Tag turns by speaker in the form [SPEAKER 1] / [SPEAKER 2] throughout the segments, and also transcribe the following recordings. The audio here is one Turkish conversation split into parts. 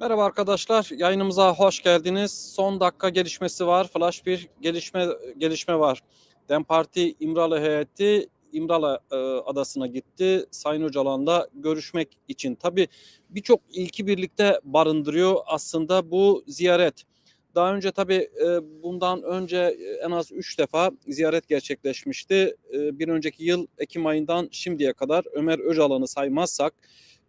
[SPEAKER 1] Merhaba arkadaşlar, yayınımıza hoş geldiniz. Son dakika gelişmesi var, flash bir gelişme gelişme var. Dem Parti İmralı heyeti İmralı e, adasına gitti. Sayın Öcalan'la görüşmek için. Tabii birçok ilki birlikte barındırıyor aslında bu ziyaret. Daha önce tabii e, bundan önce e, en az 3 defa ziyaret gerçekleşmişti. E, bir önceki yıl Ekim ayından şimdiye kadar Ömer Öcalan'ı saymazsak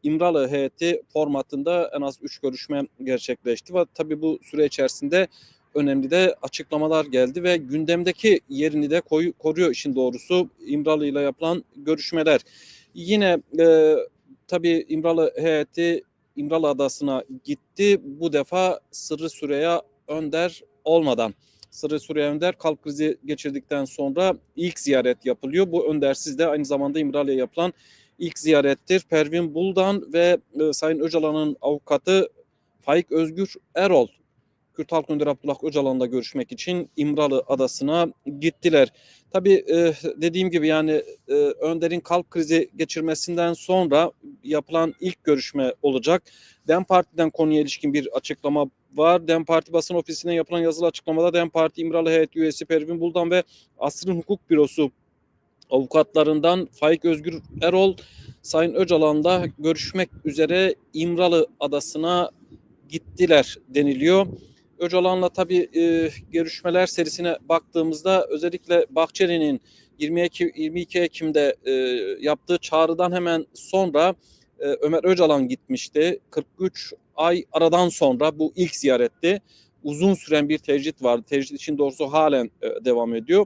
[SPEAKER 1] İmralı heyeti formatında en az 3 görüşme gerçekleşti ve tabii bu süre içerisinde önemli de açıklamalar geldi ve gündemdeki yerini de koyu, koruyor işin doğrusu İmralı ile yapılan görüşmeler. Yine e, tabii İmralı heyeti İmralı Adası'na gitti. Bu defa Sırrı Süreyya Önder olmadan. Sırrı Süreyya Önder kalp krizi geçirdikten sonra ilk ziyaret yapılıyor. Bu Öndersiz de aynı zamanda İmralı'ya yapılan ilk ziyarettir. Pervin Buldan ve e, Sayın Öcalan'ın avukatı Faik Özgür Erol Kürt Halk Önderi Abdullah Öcalan'la görüşmek için İmralı Adası'na gittiler. Tabii e, dediğim gibi yani e, Önder'in kalp krizi geçirmesinden sonra yapılan ilk görüşme olacak. Dem Parti'den konuya ilişkin bir açıklama var. Dem Parti basın ofisine yapılan yazılı açıklamada Dem Parti İmralı heyet üyesi Pervin Buldan ve Asrın Hukuk Bürosu avukatlarından Faik Özgür Erol Sayın Öcalan'la görüşmek üzere İmralı Adası'na gittiler deniliyor. Öcalan'la tabii e, görüşmeler serisine baktığımızda özellikle Bahçeli'nin 22, 22 Ekim'de e, yaptığı çağrıdan hemen sonra e, Ömer Öcalan gitmişti. 43 ay aradan sonra bu ilk ziyaretti. Uzun süren bir tecrit vardı. Tecrit için doğrusu halen e, devam ediyor.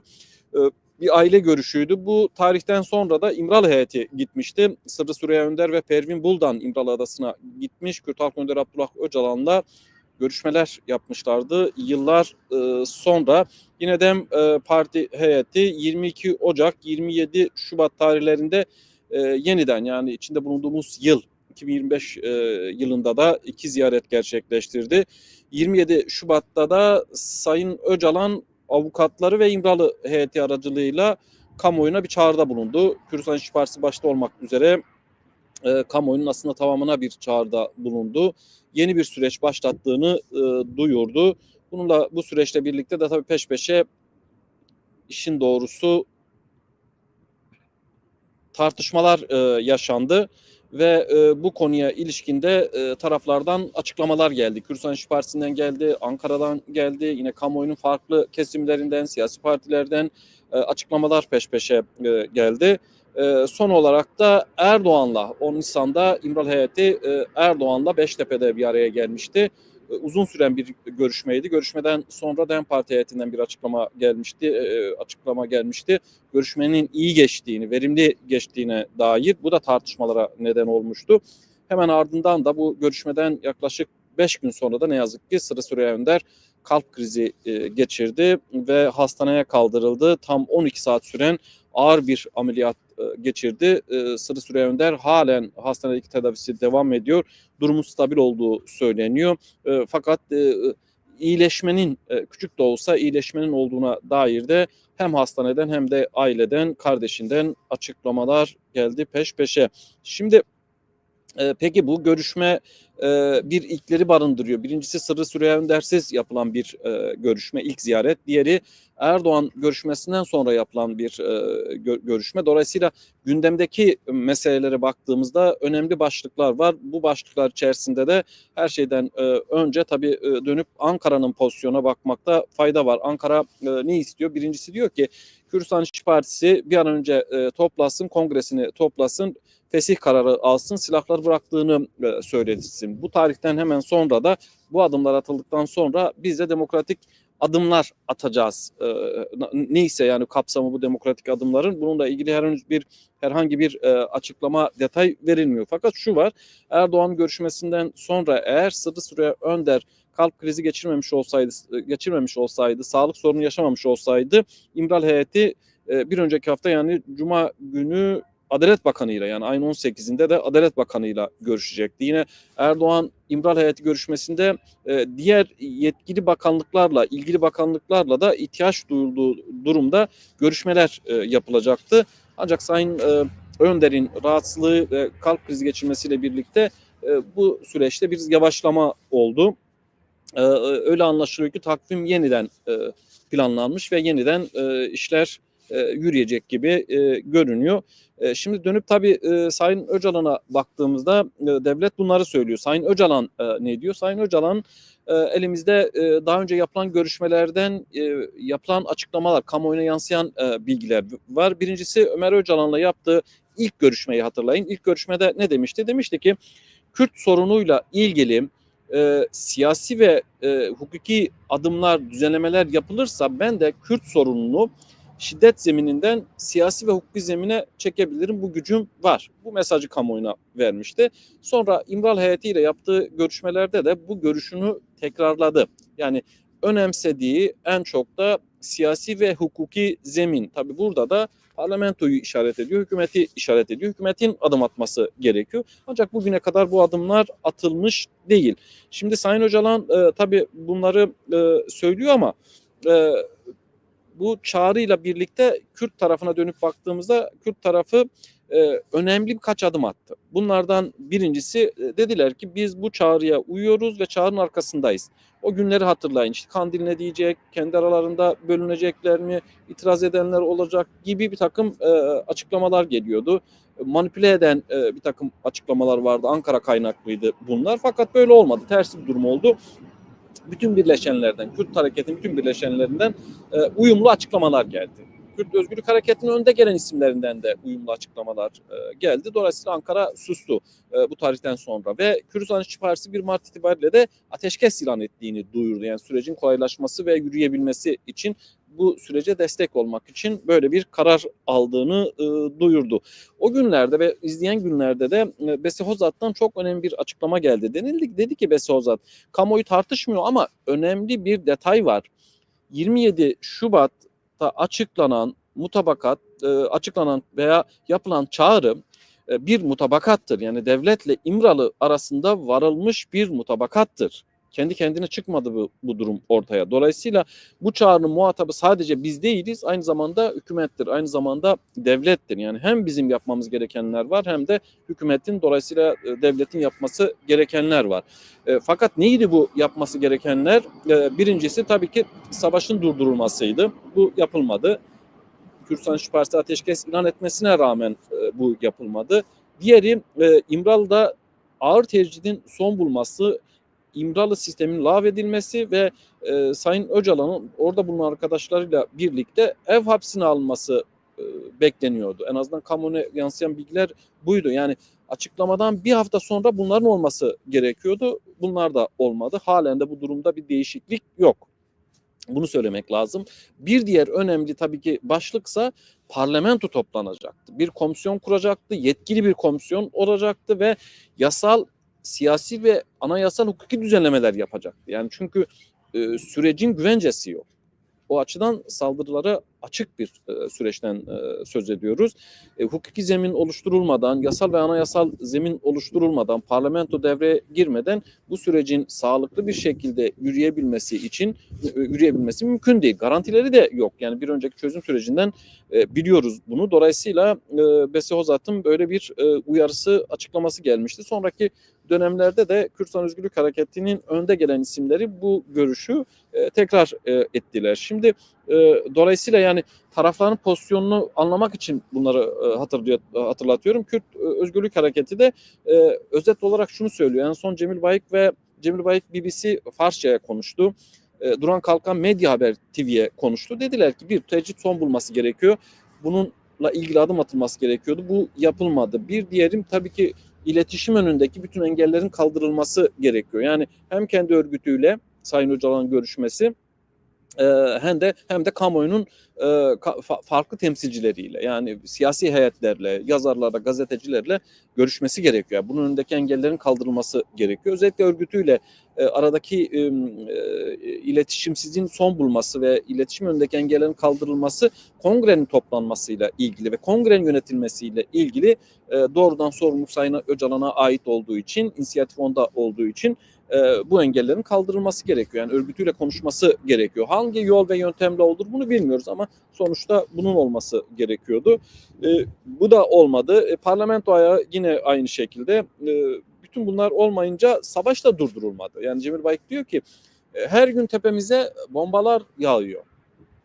[SPEAKER 1] E, bir aile görüşüydü. Bu tarihten sonra da İmralı heyeti gitmişti. Sırrı Süreyya Önder ve Pervin Buldan İmralı Adası'na gitmiş. Kürt Halk Önderi Abdullah Öcalan'la görüşmeler yapmışlardı yıllar e, sonra. Yine Dem e, Parti heyeti 22 Ocak 27 Şubat tarihlerinde e, yeniden yani içinde bulunduğumuz yıl 2025 e, yılında da iki ziyaret gerçekleştirdi. 27 Şubat'ta da Sayın Öcalan avukatları ve İmralı heyeti aracılığıyla kamuoyuna bir çağrıda bulundu. Kürdistan İşçi Partisi başta olmak üzere e, kamuoyunun aslında tamamına bir çağrıda bulundu. Yeni bir süreç başlattığını e, duyurdu. Bununla bu süreçle birlikte de tabii peş peşe işin doğrusu tartışmalar e, yaşandı ve e, bu konuya ilişkinde e, taraflardan açıklamalar geldi. Kürdistan İşçi Partisi'nden geldi, Ankara'dan geldi, yine kamuoyunun farklı kesimlerinden, siyasi partilerden e, açıklamalar peş peşe e, geldi. E, son olarak da Erdoğan'la 10 Nisan'da İmralı heyeti e, Erdoğan'la Beştepe'de bir araya gelmişti. E, uzun süren bir görüşmeydi. Görüşmeden sonra DEM Parti heyetinden bir açıklama gelmişti. E, açıklama gelmişti. Görüşmenin iyi geçtiğini, verimli geçtiğine dair bu da tartışmalara neden olmuştu. Hemen ardından da bu görüşmeden yaklaşık 5 gün sonra da ne yazık ki Sırrı Süreyya Önder kalp krizi e, geçirdi ve hastaneye kaldırıldı. Tam 12 saat süren ağır bir ameliyat e, geçirdi. E, Sırrı Süreyya Önder halen hastanedeki tedavisi devam ediyor. Durumu stabil olduğu söyleniyor. E, fakat iyileşmenin küçük de olsa iyileşmenin olduğuna dair de hem hastaneden hem de aileden, kardeşinden açıklamalar geldi peş peşe. Şimdi peki bu görüşme bir ilkleri barındırıyor. Birincisi Sırrı Süreyya Öndersiz yapılan bir görüşme, ilk ziyaret. Diğeri Erdoğan görüşmesinden sonra yapılan bir görüşme. Dolayısıyla gündemdeki meselelere baktığımızda önemli başlıklar var. Bu başlıklar içerisinde de her şeyden önce tabii dönüp Ankara'nın pozisyona bakmakta fayda var. Ankara ne istiyor? Birincisi diyor ki Kürdistan İşçi Partisi bir an önce toplasın, kongresini toplasın, fesih kararı alsın, silahlar bıraktığını söylesin. Bu tarihten hemen sonra da bu adımlar atıldıktan sonra biz de demokratik adımlar atacağız. E, neyse yani kapsamı bu demokratik adımların bununla ilgili herhangi bir herhangi bir e, açıklama detay verilmiyor. Fakat şu var. Erdoğan görüşmesinden sonra eğer Sırrı Süreyya Önder kalp krizi geçirmemiş olsaydı geçirmemiş olsaydı, sağlık sorunu yaşamamış olsaydı İmral heyeti e, bir önceki hafta yani cuma günü Adalet Bakanı ile yani ayın 18'inde de Adalet Bakanı ile görüşecekti. Yine Erdoğan İmral heyeti görüşmesinde e, diğer yetkili bakanlıklarla, ilgili bakanlıklarla da ihtiyaç duyulduğu durumda görüşmeler e, yapılacaktı. Ancak Sayın e, Önder'in rahatsızlığı ve kalp krizi geçirmesiyle birlikte e, bu süreçte bir yavaşlama oldu. E, öyle anlaşılıyor ki takvim yeniden e, planlanmış ve yeniden e, işler e, yürüyecek gibi e, görünüyor. E, şimdi dönüp tabii e, Sayın Öcalan'a baktığımızda e, devlet bunları söylüyor. Sayın Öcalan e, ne diyor? Sayın Öcalan e, elimizde e, daha önce yapılan görüşmelerden e, yapılan açıklamalar, kamuoyuna yansıyan e, bilgiler var. Birincisi Ömer Öcalan'la yaptığı ilk görüşmeyi hatırlayın. İlk görüşmede ne demişti? Demişti ki Kürt sorunuyla ilgili e, siyasi ve e, hukuki adımlar, düzenlemeler yapılırsa ben de Kürt sorununu şiddet zemininden siyasi ve hukuki zemine çekebilirim. Bu gücüm var. Bu mesajı kamuoyuna vermişti. Sonra İmral heyetiyle yaptığı görüşmelerde de bu görüşünü tekrarladı. Yani önemsediği en çok da siyasi ve hukuki zemin. Tabi burada da parlamentoyu işaret ediyor, hükümeti işaret ediyor. Hükümetin adım atması gerekiyor. Ancak bugüne kadar bu adımlar atılmış değil. Şimdi Sayın Öcalan e, tabii bunları e, söylüyor ama e, bu çağrıyla birlikte Kürt tarafına dönüp baktığımızda Kürt tarafı e, önemli birkaç adım attı. Bunlardan birincisi e, dediler ki biz bu çağrıya uyuyoruz ve çağrının arkasındayız. O günleri hatırlayın. İşte Kandil ne diyecek, kendi aralarında bölünecekler mi, itiraz edenler olacak gibi bir takım e, açıklamalar geliyordu. Manipüle eden e, bir takım açıklamalar vardı. Ankara kaynaklıydı bunlar. Fakat böyle olmadı. Tersi bir durum oldu bütün birleşenlerden, Kürt hareketin bütün birleşenlerinden e, uyumlu açıklamalar geldi. Kürt Özgürlük Hareketi'nin önde gelen isimlerinden de uyumlu açıklamalar e, geldi. Dolayısıyla Ankara sustu e, bu tarihten sonra ve Kürdistan İşçi Partisi 1 Mart itibariyle de ateşkes ilan ettiğini duyurdu. Yani sürecin kolaylaşması ve yürüyebilmesi için bu sürece destek olmak için böyle bir karar aldığını e, duyurdu. O günlerde ve izleyen günlerde de e, Besi Hozat'tan çok önemli bir açıklama geldi. Denildi dedi ki Besi Hozat kamuoyu tartışmıyor ama önemli bir detay var. 27 Şubat'ta açıklanan mutabakat, e, açıklanan veya yapılan çağrı e, bir mutabakattır. Yani devletle İmralı arasında varılmış bir mutabakattır. Kendi kendine çıkmadı bu, bu durum ortaya. Dolayısıyla bu çağrının muhatabı sadece biz değiliz. Aynı zamanda hükümettir. Aynı zamanda devlettir. Yani hem bizim yapmamız gerekenler var hem de hükümetin dolayısıyla e, devletin yapması gerekenler var. E, fakat neydi bu yapması gerekenler? E, birincisi tabii ki savaşın durdurulmasıydı. Bu yapılmadı. Kürdistan İşçi Partisi ateşkes ilan etmesine rağmen e, bu yapılmadı. Diğeri e, İmralı'da ağır tecridin son bulması, İmralı sistemin lağvedilmesi ve e, Sayın Öcalan'ın orada bulunan arkadaşlarıyla birlikte ev hapsine alınması e, bekleniyordu. En azından kamuoyuna yansıyan bilgiler buydu. Yani açıklamadan bir hafta sonra bunların olması gerekiyordu. Bunlar da olmadı. Halen de bu durumda bir değişiklik yok. Bunu söylemek lazım. Bir diğer önemli tabii ki başlıksa parlamento toplanacaktı. Bir komisyon kuracaktı, yetkili bir komisyon olacaktı ve yasal, siyasi ve anayasal hukuki düzenlemeler yapacaktı. Yani çünkü e, sürecin güvencesi yok. O açıdan saldırılara açık bir e, süreçten e, söz ediyoruz. E, hukuki zemin oluşturulmadan, yasal ve anayasal zemin oluşturulmadan, parlamento devreye girmeden bu sürecin sağlıklı bir şekilde yürüyebilmesi için e, yürüyebilmesi mümkün değil. Garantileri de yok. Yani bir önceki çözüm sürecinden e, biliyoruz bunu. Dolayısıyla e, Besi Hozat'ın böyle bir e, uyarısı, açıklaması gelmişti. Sonraki dönemlerde de Kürdistan Özgürlük Hareketi'nin önde gelen isimleri bu görüşü e, tekrar e, ettiler. Şimdi e, dolayısıyla yani tarafların pozisyonunu anlamak için bunları e, hatırlıyor, hatırlatıyorum. Kürt e, Özgürlük Hareketi de e, özet olarak şunu söylüyor. En son Cemil Bayık ve Cemil Bayık BBC Farsça'ya konuştu. E, Duran Kalkan Medya Haber TV'ye konuştu. Dediler ki bir tecrit son bulması gerekiyor. Bununla ilgili adım atılması gerekiyordu. Bu yapılmadı. Bir diğerim tabii ki iletişim önündeki bütün engellerin kaldırılması gerekiyor. Yani hem kendi örgütüyle Sayın Öcalan'ın görüşmesi hem de hem de kamuoyunun e, farklı temsilcileriyle yani siyasi heyetlerle, yazarlarla, gazetecilerle görüşmesi gerekiyor. Bunun önündeki engellerin kaldırılması gerekiyor. Özellikle örgütüyle e, aradaki e, iletişimsizliğin son bulması ve iletişim önündeki engellerin kaldırılması kongrenin toplanmasıyla ilgili ve kongrenin yönetilmesiyle ilgili doğrudan sorumluluk Sayın Öcalan'a ait olduğu için, inisiyatif onda olduğu için e, bu engellerin kaldırılması gerekiyor. Yani örgütüyle konuşması gerekiyor. Hangi yol ve yöntemle olur bunu bilmiyoruz ama sonuçta bunun olması gerekiyordu. E, bu da olmadı. E, parlamento ayağı yine aynı şekilde e, bütün bunlar olmayınca savaş da durdurulmadı. Yani Cemil Bayık diyor ki e, her gün tepemize bombalar yağıyor.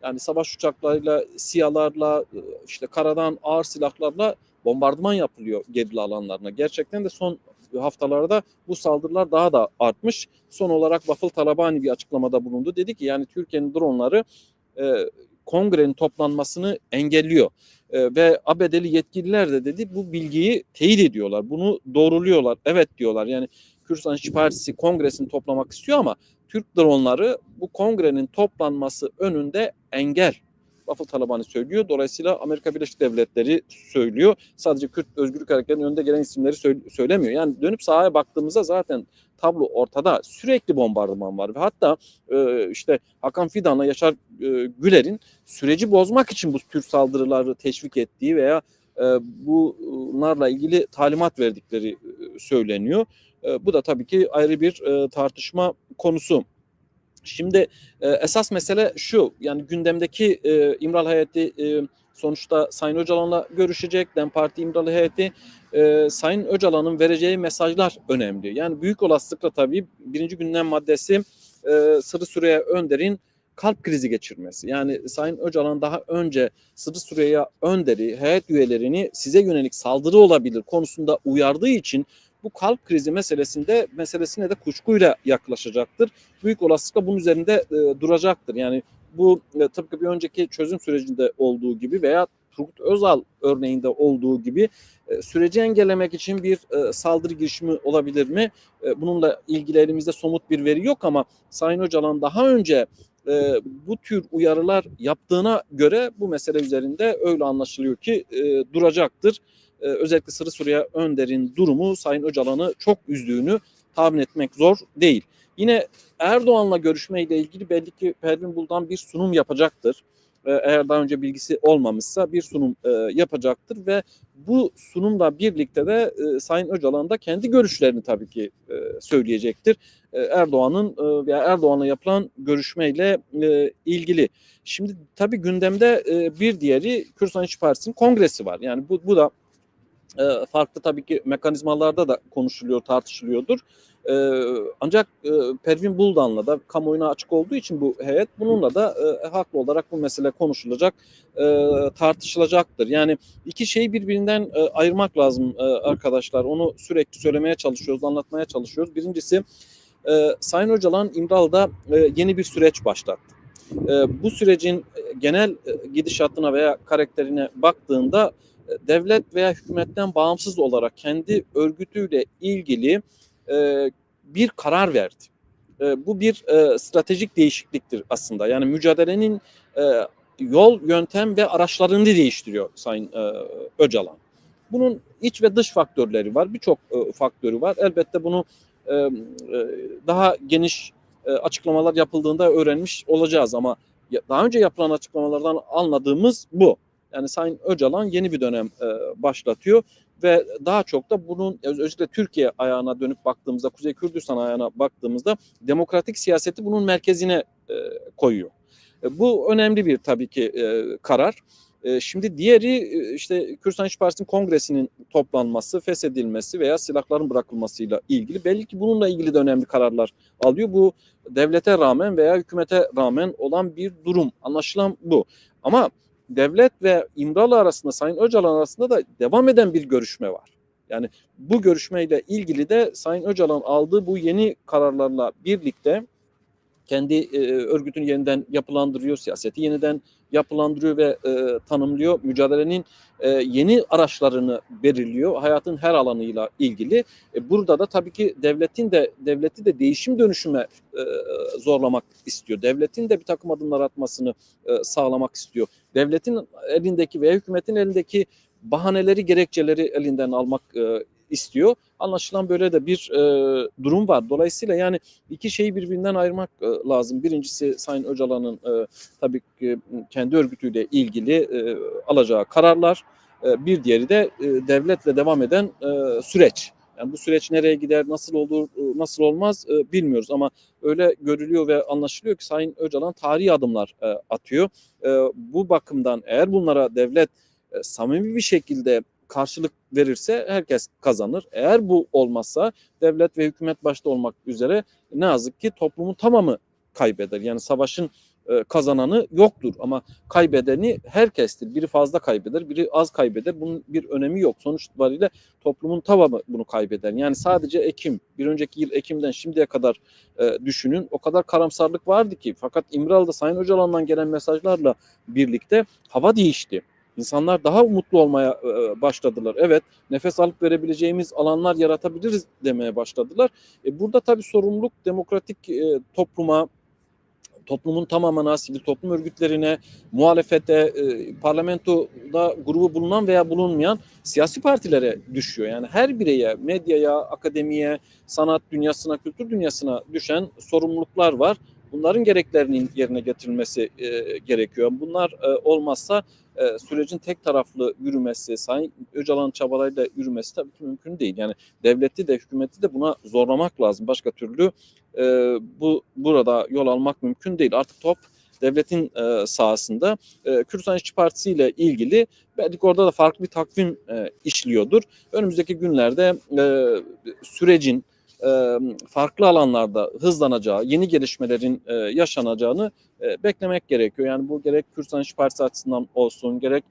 [SPEAKER 1] Yani savaş uçaklarıyla, siyalarla, e, işte karadan ağır silahlarla bombardıman yapılıyor gerilla alanlarına. Gerçekten de son haftalarda bu saldırılar daha da artmış. Son olarak Vafıl Talabani bir açıklamada bulundu. Dedi ki yani Türkiye'nin dronları e, kongrenin toplanmasını engelliyor. E, ve ABD'li yetkililer de dedi bu bilgiyi teyit ediyorlar. Bunu doğruluyorlar. Evet diyorlar. Yani Kürdistan İşçi Partisi kongresini toplamak istiyor ama Türk dronları bu kongrenin toplanması önünde engel. Vafıl Talabani söylüyor. Dolayısıyla Amerika Birleşik Devletleri söylüyor. Sadece Kürt Özgürlük Hareketi'nin önde gelen isimleri söyle- söylemiyor. Yani dönüp sahaya baktığımızda zaten tablo ortada. Sürekli bombardıman var ve hatta e, işte Hakan Fidan'la Yaşar e, Güler'in süreci bozmak için bu tür saldırıları teşvik ettiği veya e, bunlarla ilgili talimat verdikleri e, söyleniyor. E, bu da tabii ki ayrı bir e, tartışma konusu. Şimdi e, esas mesele şu yani gündemdeki e, İmral heyeti e, sonuçta Sayın Öcalan'la görüşecek. DEM Parti İmralı heyeti e, Sayın Öcalan'ın vereceği mesajlar önemli. Yani büyük olasılıkla tabii birinci gündem maddesi e, Sırrı Süreyya Önder'in kalp krizi geçirmesi. Yani Sayın Öcalan daha önce Sırrı Süreyya Önder'i, heyet üyelerini size yönelik saldırı olabilir konusunda uyardığı için bu kalp krizi meselesinde meselesine de kuşkuyla yaklaşacaktır. Büyük olasılıkla bunun üzerinde e, duracaktır. Yani bu e, tıpkı bir önceki çözüm sürecinde olduğu gibi veya Turgut Özal örneğinde olduğu gibi e, süreci engellemek için bir e, saldırı girişimi olabilir mi? E, bununla ilgili elimizde somut bir veri yok ama Sayın Öcalan daha önce e, bu tür uyarılar yaptığına göre bu mesele üzerinde öyle anlaşılıyor ki e, duracaktır. E, özellikle Sırrı Suriye Önder'in durumu Sayın Öcalan'ı çok üzdüğünü tahmin etmek zor değil. Yine Erdoğan'la görüşmeyle ilgili belli ki Pervin Buldan bir sunum yapacaktır. E, eğer daha önce bilgisi olmamışsa bir sunum e, yapacaktır ve bu sunumla birlikte de e, Sayın Öcalan da kendi görüşlerini tabii ki e, söyleyecektir. Erdoğan'ın veya Erdoğan'la yapılan görüşmeyle ilgili. Şimdi tabii gündemde bir diğeri Kürdistan İşçi Partisi'nin kongresi var. Yani bu, bu da e, farklı tabii ki mekanizmalarda da konuşuluyor, tartışılıyordur. E, ancak e, Pervin Buldan'la da kamuoyuna açık olduğu için bu heyet bununla da e, haklı olarak bu mesele konuşulacak, e, tartışılacaktır. Yani iki şeyi birbirinden e, ayırmak lazım arkadaşlar. Onu sürekli söylemeye çalışıyoruz, anlatmaya çalışıyoruz. Birincisi Sayın Öcalan İmralı'da e, yeni bir süreç başlattı. Bu sürecin genel gidişatına veya karakterine baktığında devlet veya hükümetten bağımsız olarak kendi örgütüyle ilgili e, bir karar verdi. E, bu bir e, stratejik değişikliktir aslında. Yani mücadelenin e, yol, yöntem ve araçlarını değiştiriyor Sayın e, Öcalan. Bunun iç ve dış faktörleri var. Birçok e, faktörü var. Elbette bunu e, e, daha geniş e, açıklamalar yapıldığında öğrenmiş olacağız ama daha önce yapılan açıklamalardan anladığımız bu. Yani Sayın Öcalan yeni bir dönem e, başlatıyor ve daha çok da bunun öz- özellikle Türkiye ayağına dönüp baktığımızda, Kuzey Kürdistan ayağına baktığımızda demokratik siyaseti bunun merkezine e, koyuyor. E, bu önemli bir tabii ki e, karar. E, şimdi diğeri e, işte Kürdistan İşçi Partisi'nin kongresinin toplanması, feshedilmesi veya silahların bırakılmasıyla ilgili. Belli ki bununla ilgili de önemli kararlar alıyor. Bu devlete rağmen veya hükümete rağmen olan bir durum. Anlaşılan bu. Ama devlet ve İmralı arasında, Sayın Öcalan arasında da devam eden bir görüşme var. Yani bu görüşmeyle ilgili de Sayın Öcalan aldığı bu yeni kararlarla birlikte kendi e, örgütünü yeniden yapılandırıyor, siyaseti yeniden yapılandırıyor ve e, tanımlıyor. Mücadelenin e, yeni araçlarını belirliyor hayatın her alanıyla ilgili. E, burada da tabii ki devletin de devleti de değişim dönüşüme e, zorlamak istiyor. Devletin de bir takım adımlar atmasını e, sağlamak istiyor. Devletin elindeki veya hükümetin elindeki bahaneleri, gerekçeleri elinden almak e, istiyor. Anlaşılan böyle de bir e, durum var. Dolayısıyla yani iki şeyi birbirinden ayırmak e, lazım. Birincisi Sayın Öcalan'ın e, tabii ki kendi örgütüyle ilgili e, alacağı kararlar. E, bir diğeri de e, devletle devam eden e, süreç. Yani bu süreç nereye gider, nasıl olur, e, nasıl olmaz e, bilmiyoruz ama öyle görülüyor ve anlaşılıyor ki Sayın Öcalan tarihi adımlar e, atıyor. Bu bakımdan eğer bunlara devlet samimi bir şekilde karşılık verirse herkes kazanır. Eğer bu olmazsa devlet ve hükümet başta olmak üzere ne yazık ki toplumun tamamı kaybeder. Yani savaşın e, kazananı yoktur ama kaybedeni herkestir. Biri fazla kaybeder, biri az kaybeder. Bunun bir önemi yok. Sonuç itibariyle toplumun tamamı bunu kaybeder. Yani sadece Ekim, bir önceki yıl Ekim'den şimdiye kadar e, düşünün. O kadar karamsarlık vardı ki. Fakat İmralı'da Sayın Öcalan'dan gelen mesajlarla birlikte hava değişti. İnsanlar daha umutlu olmaya e, başladılar. Evet, nefes alıp verebileceğimiz alanlar yaratabiliriz demeye başladılar. E, burada tabii sorumluluk demokratik e, topluma, toplumun tamamına, sivil toplum örgütlerine, muhalefete, e, parlamentoda grubu bulunan veya bulunmayan siyasi partilere düşüyor. Yani her bireye, medyaya, akademiye, sanat dünyasına, kültür dünyasına düşen sorumluluklar var. Bunların gereklerinin yerine getirilmesi e, gerekiyor. Bunlar e, olmazsa e, sürecin tek taraflı yürümesi, Sayın Öcalan çabalarıyla yürümesi tabii ki mümkün değil. Yani devleti de hükümeti de buna zorlamak lazım. Başka türlü e, bu burada yol almak mümkün değil. Artık top devletin e, sahasında. E, Kürdistan İşçi Partisi ile ilgili belki orada da farklı bir takvim e, işliyordur. Önümüzdeki günlerde e, sürecin farklı alanlarda hızlanacağı, yeni gelişmelerin yaşanacağını beklemek gerekiyor. Yani bu gerek Kürdistan İşçi Partisi açısından olsun, gerek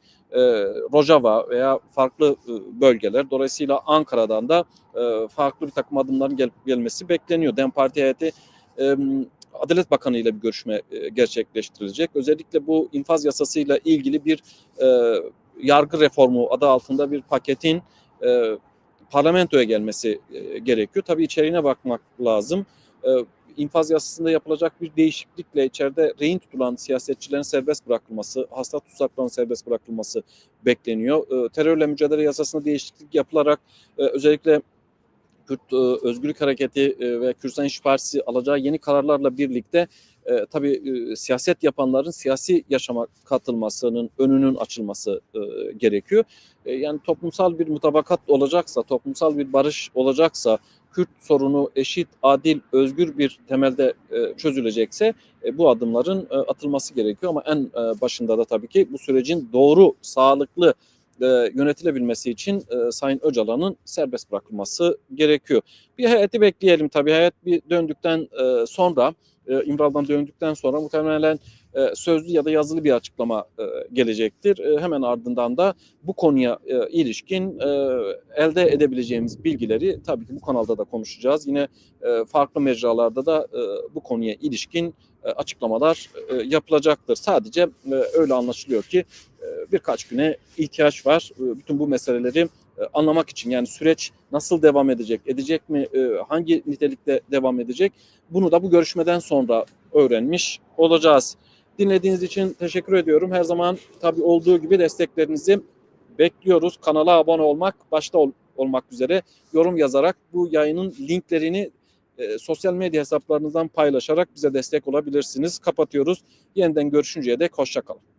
[SPEAKER 1] Rojava veya farklı bölgeler. Dolayısıyla Ankara'dan da farklı bir takım adımların gel- gelmesi bekleniyor. DEM Parti heyeti Adalet Bakanı ile bir görüşme gerçekleştirilecek. Özellikle bu infaz yasasıyla ilgili bir yargı reformu adı altında bir paketin parlamentoya gelmesi e, gerekiyor. Tabii içeriğine bakmak lazım. E, infaz yasasında yapılacak bir değişiklikle içeride rehin tutulan siyasetçilerin serbest bırakılması, hasta tutsakların serbest bırakılması bekleniyor. E, terörle mücadele yasasında değişiklik yapılarak e, özellikle Kürt e, Özgürlük Hareketi e, ve Kürdistan İşçi Partisi alacağı yeni kararlarla birlikte e, tabii e, siyaset yapanların siyasi yaşama katılmasının önünün açılması e, gerekiyor. E, yani toplumsal bir mutabakat olacaksa, toplumsal bir barış olacaksa, Kürt sorunu eşit, adil, özgür bir temelde e, çözülecekse e, bu adımların e, atılması gerekiyor. Ama en e, başında da tabii ki bu sürecin doğru, sağlıklı e, yönetilebilmesi için e, Sayın Öcalan'ın serbest bırakılması gerekiyor. Bir heyeti bekleyelim tabii. Heyet bir döndükten e, sonra, e, İmralı'dan döndükten sonra muhtemelen e, sözlü ya da yazılı bir açıklama e, gelecektir. E, hemen ardından da bu konuya e, ilişkin e, elde edebileceğimiz bilgileri tabii ki bu kanalda da konuşacağız. Yine e, farklı mecralarda da e, bu konuya ilişkin e, açıklamalar e, yapılacaktır. Sadece e, öyle anlaşılıyor ki e, birkaç güne ihtiyaç var. E, bütün bu meseleleri anlamak için yani süreç nasıl devam edecek, edecek mi, e, hangi nitelikte devam edecek bunu da bu görüşmeden sonra öğrenmiş olacağız. Dinlediğiniz için teşekkür ediyorum. Her zaman tabii olduğu gibi desteklerinizi bekliyoruz. Kanala abone olmak başta ol- olmak üzere yorum yazarak bu yayının linklerini e, sosyal medya hesaplarınızdan paylaşarak bize destek olabilirsiniz. Kapatıyoruz. Yeniden görüşünceye dek hoşçakalın.